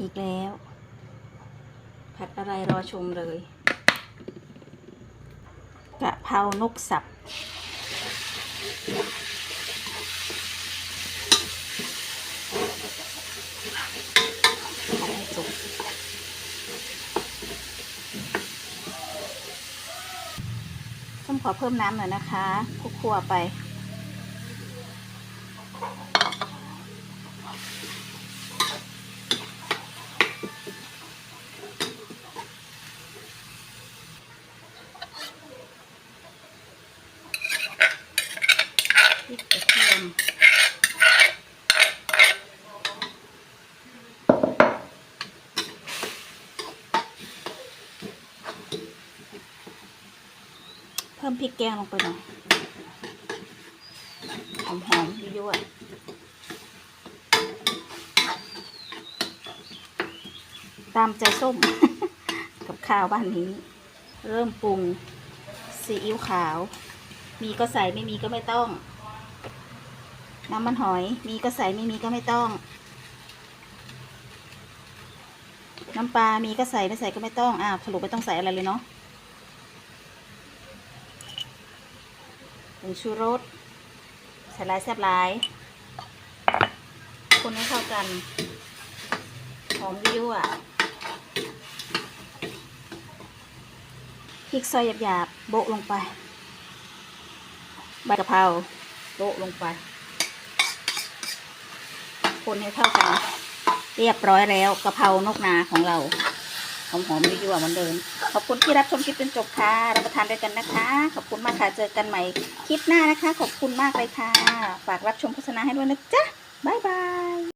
อีกแล้ว ผัดอะไรรอชมเลยกะเพรานกสับ ผัดให้สุกส้มขอเพิ่มน้ำหน่อยนะคะคลุกๆไป พริกกระ เพิ่มพริกแกงลงไปหน่อยหอมๆยั่วๆตามใจส้ม กับข้าวบ้านนี้ เริ่มปรุงซีอิ๊วขาว มีก็ใส่ไม่มีก็ไม่ต้อง น้ำมันหอย มีก็ใส่ไม่มีก็ไม่ต้อง น้ำปลา มีก็ใส่ไม่ใส่ก็ไม่ต้องอ้าวสรุปไม่ต้องใส่อะไรเลยเนาะผงชูรสใส่ลายแซ่บลาย คนให้เข้ากัน หอมยั่วพริกซอยหยาบๆโบะลงไป ใบกะเพราโบะลงไป คนให้เข้ากัน เรียบร้อยแล้วกะเพรานกนาของเราหอมๆยั่วๆเหมือนเดิมขอบคุณที่รับชมคลิปจนจบค่ะรับประทานด้วยกันนะคะ ขอบคุณมากค่ะเจอกันใหม่คลิปหน้านะคะ ขอบคุณมากเลยค่ะ ฝากรับชมโฆษณาให้ด้วยนะจ๊ะบ๊ายบาย